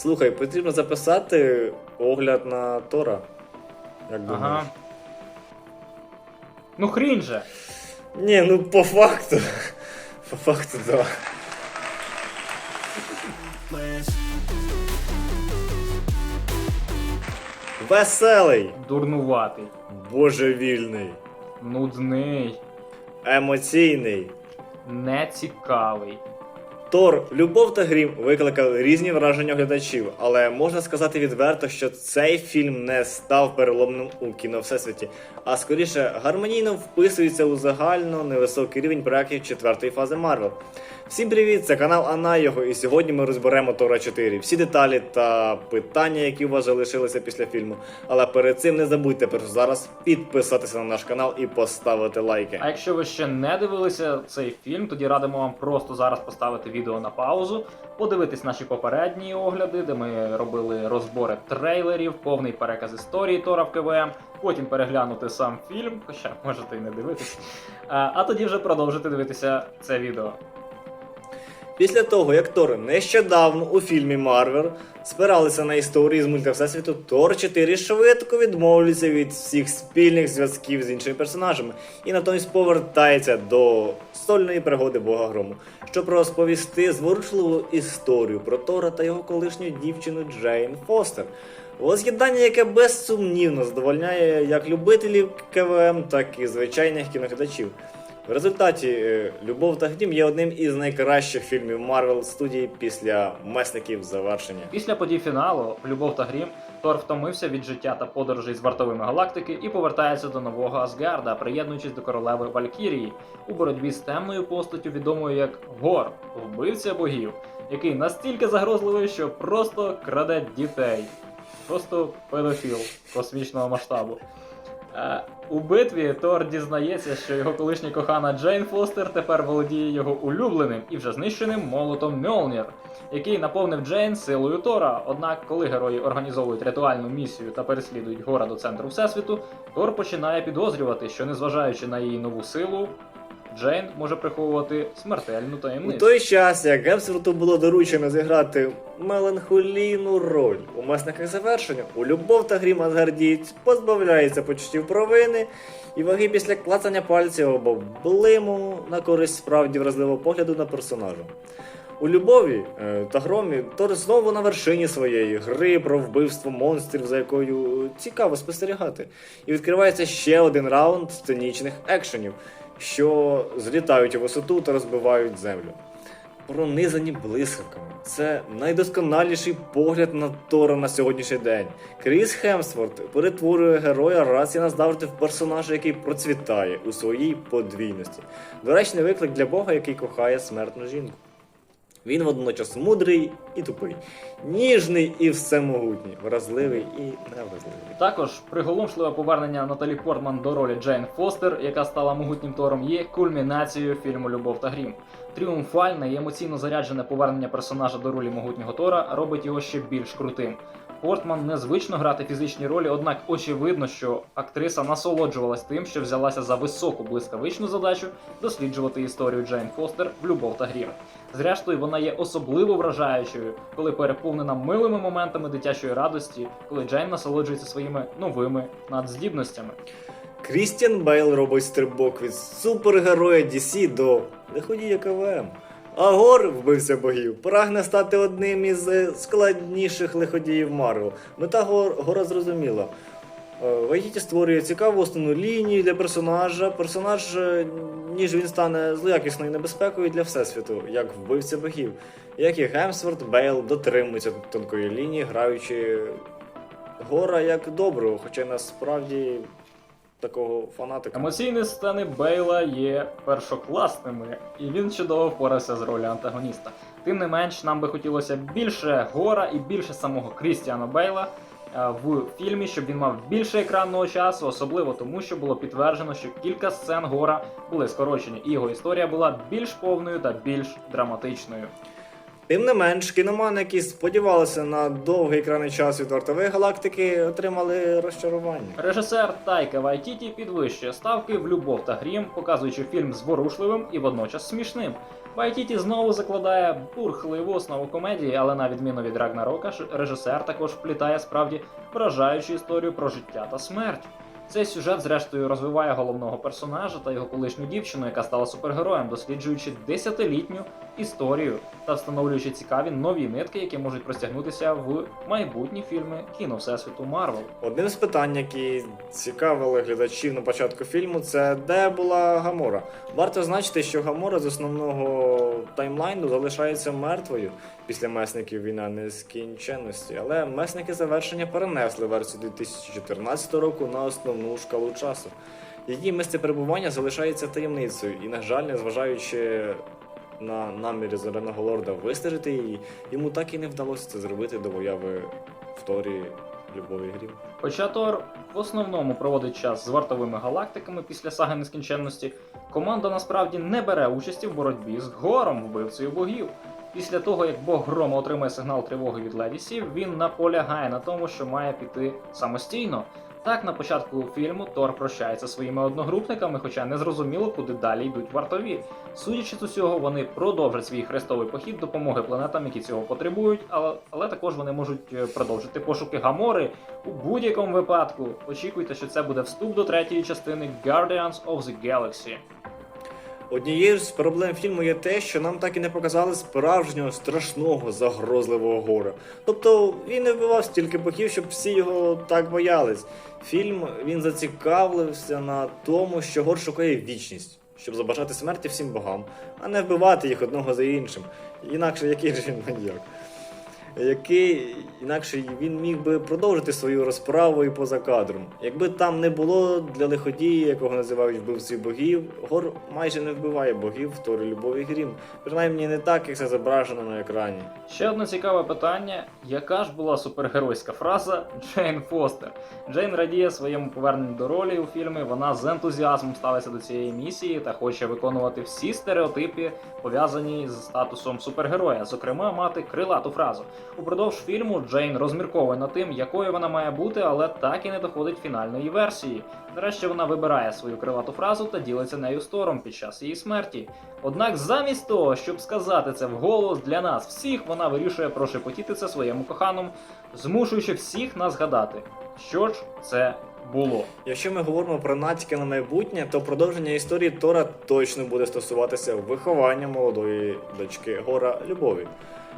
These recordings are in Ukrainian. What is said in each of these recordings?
Слухай, потрібно записати огляд на Тора. Як думаєш? Ага. Ну хрінь же. Ні, ну по факту. По факту, так. Веселий, Дурнуватий, божевільний, нудний, емоційний. нецікавий. Тор, любов та грім викликав різні враження глядачів, але можна сказати відверто, що цей фільм не став переломним у кіно всесвіті, а скоріше гармонійно вписується у загально невисокий рівень проєктів четвертої фази Марвел. Всім привіт! Це канал його, і сьогодні ми розберемо Тора 4. Всі деталі та питання, які у вас залишилися після фільму. Але перед цим не забудьте перш зараз підписатися на наш канал і поставити лайки. А якщо ви ще не дивилися цей фільм, тоді радимо вам просто зараз поставити відео на паузу, подивитись наші попередні огляди, де ми робили розбори трейлерів, повний переказ історії Тора в КВМ, потім переглянути сам фільм, хоча можете і не дивитись. А, тоді вже продовжити дивитися це відео. Після того, як Тор нещодавно у фільмі Марвел спиралися на історії з мультивсесвіту, Тор 4 швидко відмовлюється від всіх спільних зв'язків з іншими персонажами і натомість повертається до стольної пригоди Бога Грому, щоб розповісти зворушливу історію про Тора та його колишню дівчину Джейн Фостер. Воз'єднання, яке безсумнівно задовольняє як любителів КВМ, так і звичайних кіноглядачів. В результаті е, Любов та гнів є одним із найкращих фільмів Марвел студії після месників завершення. Після подій фіналу Любов та Грім Тор втомився від життя та подорожей з вартовими галактики і повертається до нового Асгарда, приєднуючись до королеви Валькірії у боротьбі з темною постаттю, відомою як Гор, вбивця богів, який настільки загрозливий, що просто краде дітей. Просто педофіл космічного масштабу. Е, у битві Тор дізнається, що його колишня кохана Джейн Фостер тепер володіє його улюбленим і вже знищеним молотом Мьолнір, який наповнив Джейн силою Тора. Однак, коли герої організовують ритуальну місію та переслідують гора до центру всесвіту, Тор починає підозрювати, що незважаючи на її нову силу, Джейн може приховувати смертельну У той час, як Гемсворту було доручено зіграти меланхолійну роль у месниках завершення, у Любов та грім Асгардієць позбавляється почуттів провини і ваги після клацання пальців або блиму на користь справді вразливого погляду на персонажа. У любові е, та громі Тор знову на вершині своєї гри про вбивство монстрів, за якою цікаво спостерігати. І відкривається ще один раунд сценічних екшенів, що злітають у висоту та розбивають землю. Пронизані блискавками. Це найдосконаліший погляд на Тора на сьогоднішній день. Кріс Хемсворт перетворює героя раз і назавжди в персонажа, який процвітає у своїй подвійності. Доречний виклик для Бога, який кохає смертну жінку. Він водночас мудрий і тупий, ніжний і всемогутній, вразливий і невразливий. Також приголомшливе повернення Наталі Портман до ролі Джейн Фостер, яка стала могутнім Тором, є кульмінацією фільму Любов та Грім. Тріумфальне і емоційно заряджене повернення персонажа до ролі могутнього Тора робить його ще більш крутим. Портман незвично грати фізичні ролі, однак очевидно, що актриса насолоджувалась тим, що взялася за високу блискавичну задачу досліджувати історію Джейн Фостер в Любов та Грім. Зрештою, вона є особливо вражаючою, коли переповнена милими моментами дитячої радості, коли Джейн насолоджується своїми новими надздібностями. Крістіан Бейл робить стрибок від супергероя DC до лиходія КВМ. А Гор, вбивця богів, прагне стати одним із е, складніших лиходіїв Марвел. Мета Гор, Гора зрозуміла. Е, Вайті створює цікаву основну лінію для персонажа. Персонаж, е, ніж він стане злоякісною небезпекою для всесвіту, як вбивця богів. Як і Гемсворт, Бейл дотримується тонкої лінії, граючи Гора як доброго, хоча насправді такого фанатика. Емоційні сцени Бейла є першокласними, і він чудово впорався з ролі антагоніста. Тим не менш, нам би хотілося більше гора і більше самого Крістіана Бейла е, в фільмі, щоб він мав більше екранного часу, особливо тому, що було підтверджено, що кілька сцен гора були скорочені, і його історія була більш повною та більш драматичною. Тим не менш, кіномани, які сподівалися на довгий екранний час від вартової галактики, отримали розчарування. Режисер Тайка Вайтіті підвищує ставки в любов та грім, показуючи фільм зворушливим і водночас смішним. Вайтіті знову закладає бурхливу основу комедії, але на відміну від Рагнарока, режисер також вплітає справді вражаючу історію про життя та смерть. Цей сюжет, зрештою, розвиває головного персонажа та його колишню дівчину, яка стала супергероєм, досліджуючи десятилітню історію та встановлюючи цікаві нові нитки, які можуть простягнутися в майбутні фільми кіно Всесвіту Марвел. Одним з питань, які цікавили глядачів на початку фільму, це де була Гамора. Варто значити, що Гамора з основного таймлайну залишається мертвою після месників війна нескінченності, але месники завершення перенесли версію 2014 року на основну шкалу часу. Її місце перебування залишається таємницею, і, на жаль, незважаючи на намірі Зеленого Лорда вистежити її, йому так і не вдалося це зробити до появи в Торі Любові Грім. Хоча Тор в основному проводить час з вартовими галактиками після саги нескінченності, команда насправді не бере участі в боротьбі з гором вбивцею богів. Після того, як Бог Грома отримає сигнал тривоги від Левісів, він наполягає на тому, що має піти самостійно. Так, на початку фільму Тор прощається своїми одногрупниками, хоча не зрозуміло, куди далі йдуть вартові. Судячи з усього, вони продовжать свій хрестовий похід допомоги планетам, які цього потребують, але, але також вони можуть е, продовжити пошуки Гамори у будь-якому випадку. Очікуйте, що це буде вступ до третьої частини Guardians of the Galaxy. Однією з проблем фільму є те, що нам так і не показали справжнього страшного загрозливого гора. Тобто він не вбивав стільки боків, щоб всі його так боялись. Фільм він зацікавився на тому, що гор шукає вічність, щоб забажати смерті всім богам, а не вбивати їх одного за іншим. Інакше який же він маньяк? Який інакше він міг би продовжити свою розправу і поза кадром. Якби там не було для лиходії, якого називають вбивцею богів, гор майже не вбиває богів в Торі Любові Грім. Принаймні не так, як це зображено на екрані. Ще одне цікаве питання: яка ж була супергеройська фраза Джейн Фостер? Джейн радіє своєму поверненню до ролі у фільмі. Вона з ентузіазмом ставиться до цієї місії та хоче виконувати всі стереотипи, пов'язані з статусом супергероя, зокрема, мати крилату фразу. Упродовж фільму Джейн розмірковує над тим, якою вона має бути, але так і не доходить фінальної версії. Нарешті вона вибирає свою крилату фразу та ділиться нею з Тором під час її смерті. Однак, замість того, щоб сказати це вголос для нас всіх, вона вирішує прошепотіти це своєму коханому, змушуючи всіх нас гадати, що ж це було. Якщо ми говоримо про натяки на майбутнє, то продовження історії Тора точно буде стосуватися виховання молодої дочки Гора Любові.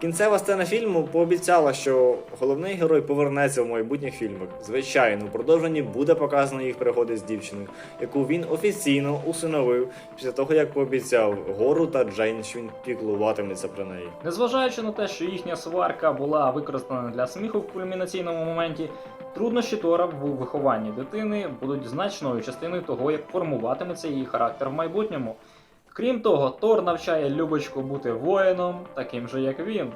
Кінцева сцена фільму пообіцяла, що головний герой повернеться в майбутніх фільмах. Звичайно, у продовженні буде показано їх пригоди з дівчиною, яку він офіційно усиновив після того, як пообіцяв Гору та Джейн, що він піклуватиметься про неї. Незважаючи на те, що їхня сварка була використана для сміху в кульмінаційному моменті, труднощі Тора в вихованні дитини будуть значною частиною того, як формуватиметься її характер в майбутньому. Крім того, Тор навчає Любочку бути воїном, таким же як він.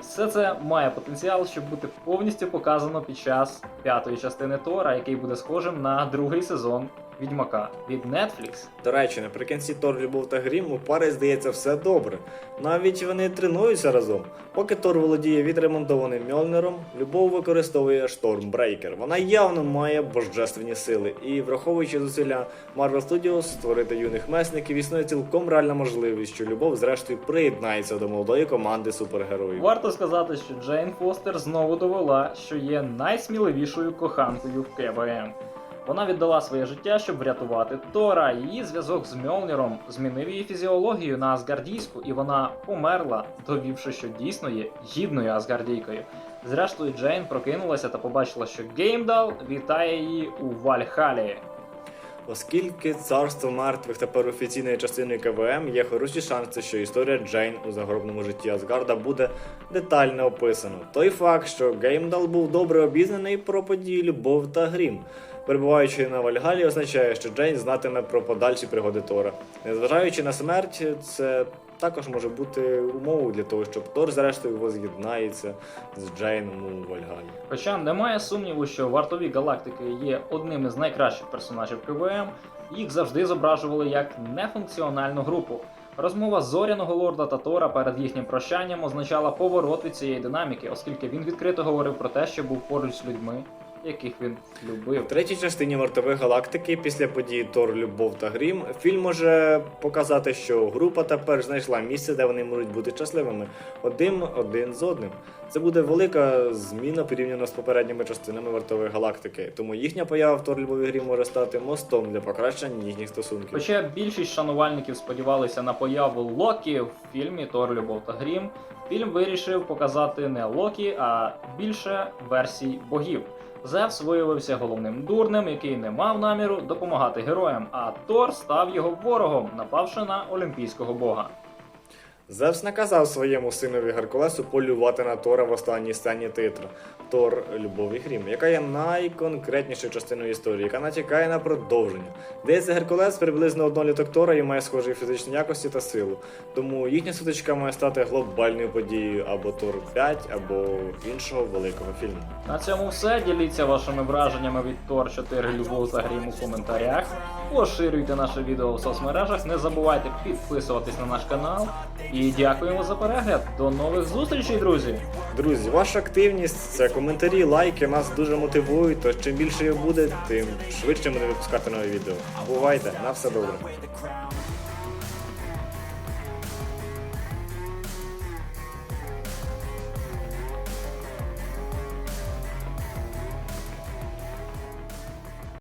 Все це має потенціал, щоб бути повністю показано під час п'ятої частини Тора, який буде схожим на другий сезон Відьмака від Netflix. До речі, наприкінці Тор Любов та Грім у пари здається все добре. Навіть вони тренуються разом. Поки Тор володіє відремонтованим Мьольнером, Любов використовує Штормбрейкер. Вона явно має божественні сили, і враховуючи зусилля Marvel Studios створити юних месників, існує цілком реальна можливість, що Любов зрештою приєднається до молодої команди супергероїв. Варто сказати, що Джейн Фостер знову довела, що є найсміливішою коханкою в КВМ. Вона віддала своє життя, щоб врятувати Тора. Її зв'язок з Мьолніром змінив її фізіологію на асгардійську, і вона померла, довівши, що дійсно є гідною асгардійкою. Зрештою, Джейн прокинулася та побачила, що Геймдал вітає її у Вальхалі. Оскільки царство мертвих тепер офіційною частиною КВМ, є хороші шанси, що історія Джейн у загробному житті Асгарда буде детально описана. Той факт, що Геймдал був добре обізнаний про події Любов та Грім. Перебуваючи на Вальгалі, означає, що Джейн знатиме про подальші пригоди Тора. Незважаючи на смерть, це також може бути умовою для того, щоб Тор зрештою воз'єднається з Джейном у Вальгалі. Хоча немає сумніву, що вартові галактики є одним із найкращих персонажів КВМ, їх завжди зображували як нефункціональну групу. Розмова зоряного лорда та Тора перед їхнім прощанням означала поворот від цієї динаміки, оскільки він відкрито говорив про те, що був поруч з людьми, яких він любив. В третій частині вартових галактики, після подій Тор, Любов та Грім, фільм може показати, що група тепер знайшла місце, де вони можуть бути щасливими один один з одним. Це буде велика зміна порівняно з попередніми частинами вартової галактики. Тому їхня поява в Тор, Любов і Грім може стати мостом для покращення їхніх стосунків. Хоча більшість шанувальників сподівалися на появу Локі в фільмі Тор, Любов та Грім, фільм вирішив показати не Локі, а більше версій богів. Зевс виявився головним дурнем, який не мав наміру допомагати героям, а Тор став його ворогом, напавши на олімпійського бога. Зевс наказав своєму синові Геркулесу полювати на Тора в останній сцені титру Тор Любов і Грім, яка є найконкретнішою частиною історії, яка натякає на продовження. Здається, Геркулес приблизно одноліток Тора і має схожі фізичні якості та силу. Тому їхня сутичка має стати глобальною подією або Тор 5, або іншого великого фільму. На цьому все. Діліться вашими враженнями від Тор 4 Любов та Грім у коментарях. Поширюйте наше відео в соцмережах. Не забувайте підписуватись на наш канал. І дякуємо за перегляд. До нових зустрічей, друзі! Друзі, ваша активність, це коментарі, лайки нас дуже мотивують. Тож чим більше їх буде, тим швидше ми випускати нові відео. Бувайте, на все добре.